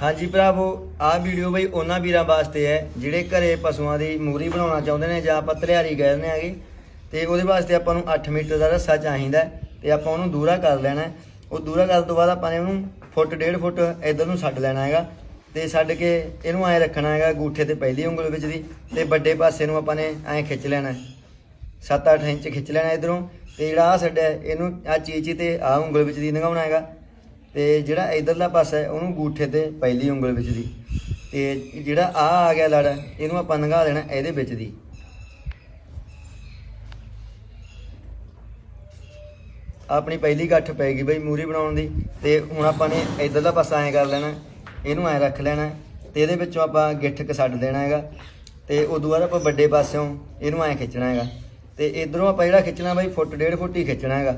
ਹਾਂਜੀ ਭਰਾਵੋ, ਆਹ ਵੀਡੀਓ ਬਈ ਉਹਨਾਂ ਵੀਰਾਂ ਵਾਸਤੇ ਹੈ, ਜਿਹੜੇ ਘਰੇ ਪਸ਼ੂਆਂ ਦੀ ਮੂਰੀ ਬਣਾਉਣਾ ਚਾਹੁੰਦੇ ਨੇ ਜਾਂ ਆਪਾਂ ਧਲਿਆਰੀ ਕਹਿੰਦੇ ਆਗੇ ਤੇ ਉਹਦੇ ਵਾਸਤੇ ਆਪਾਂ ਨੂੰ 8 ਮੀਟਰ ਦਾ ਰੱਸਾ ਚਾਹੀਦਾ ਹੈ ਤੇ ਆਪਾਂ ਉਹਨੂੰ ਦੂਰਾ ਕਰ ਲੈਣਾ ਉਹ ਦੂਰਾ ਕਰਨ ਤੋਂ ਬਾਅਦ ਆਪਾਂ ਨੇ ਉਹਨੂੰ ਫੁੱਟ, ਡੇਢ ਫੁੱਟ ਇਧਰ ਨੂੰ ਛੱਡ ਲੈਣਾ ਹੈਗਾ ਤੇ ਛੱਡ ਕੇ ਇਹਨੂੰ ਐਂ ਰੱਖਣਾ ਹੈਗਾ ਗੂਠੇ ਤੇ ਪਹਿਲੀ ਉਂਗਲ ਵਿੱਚ ਦੀ ਤੇ ਵੱਡੇ ਪਾਸੇ ਨੂੰ ਆਪਾਂ ਨੇ ਐਂ ਖਿੱਚ ਲੈਣਾ 7-8 ਇੰਚ ਖਿੱਚ ਲੈਣਾ ਇਧਰੋਂ ਤੇ ਜਿਹੜਾ ਆ ਛੱਡਿਆ ਇਹਨੂੰ ਆ ਚੀਚੀ ਤੇ ਆ ਉਂਗਲ ਵਿੱਚ ਦੀ ਲੰਘਾਉਣਾ ਹੈਗਾ। ਤੇ ਜਿਹੜਾ ਇਧਰਲਾ ਪਾਸਾ ਹੈ, ਉਹਨੂੰ ਗੂਠੇ ਤੇ ਪਹਿਲੀ ਉਂਗਲ ਵਿੱਚ ਦੀ। ਤੇ ਜਿਹੜਾ ਆ ਆ ਗਿਆ ਲੜ, ਇਹਨੂੰ ਆਪਾਂ ਲੰਘਾ ਦੇਣਾ ਇਹਦੇ ਵਿੱਚ ਦੀ। ਆਪਣੀ ਪਹਿਲੀ ਗੱਠ ਪੈ ਗਈ ਬਈ ਮੂਰੀ ਬਣਾਉਣ ਦੀ, ਤੇ ਹੁਣ ਆਪਾਂ ਨੇ ਇਧਰਲਾ ਪਾਸਾ ਐਂ ਕਰ ਲੈਣਾ, ਇਹਨੂੰ ਐਂ ਰੱਖ ਲੈਣਾ, ਤੇ ਇਹਦੇ ਵਿੱਚੋਂ ਆਪਾਂ ਗਿੱਠ ਕ ਛੱਡ ਦੇਣਾ ਹੈਗਾ। ਤੇ ਉਦੋਂ ਬਾਅਦ ਆਪਾਂ ਵੱਡੇ ਪਾਸਿਓਂ ਇਹਨੂੰ ਐਂ ਖਿੱਚਣਾ ਹੈਗਾ। ਤੇ ਇਧਰੋਂ ਆਪਾਂ ਜਿਹੜਾ ਖਿੱਚਣਾ ਬਈ, ਫੁੱਟ, ਡੇਢ ਫੁੱਟ ਹੀ ਖਿੱਚਣਾ ਹੈਗਾ।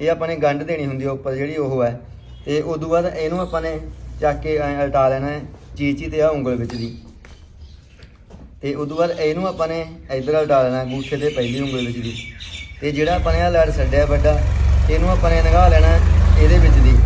ਇਹ ਆਪਾਂ ਨੇ ਗੰਢ ਦੇਣੀ ਹੁੰਦੀ ਆ ਉੱਪਰ ਜਿਹੜੀ ਉਹ ਹੈ। ਤੇ ਤੋਂ ਬਾਅਦ ਇਹਨੂੰ ਆਪਾਂ ਨੇ ਚੱਕ ਕੇ ਐਂ ਉਲਟਾ ਲੈਣਾ ਹੈ ਚੀਚੀ ਤੇ ਆ ਉਂਗਲ ਵਿੱਚ ਦੀ। ਤੇ ਤੋਂ ਬਾਅਦ ਇਹਨੂੰ ਆਪਾਂ ਨੇ ਇਧਰ ਉਲਟਾ ਲੈਣਾ ਗੂਠੇ ਤੇ ਪਹਿਲੀ ਉਂਗਲ ਵਿੱਚ ਦੀ। ਤੇ ਜਿਹੜਾ ਆਪਾਂ ਨੇ ਆ ਲੜ ਛੱਡਿਆ ਵੱਡਾ, ਇਹਨੂੰ ਆਪਾਂ ਨੇ ਲੰਘਾ ਲੈਣਾ ਇਹਦੇ ਵਿੱਚ ਦੀ।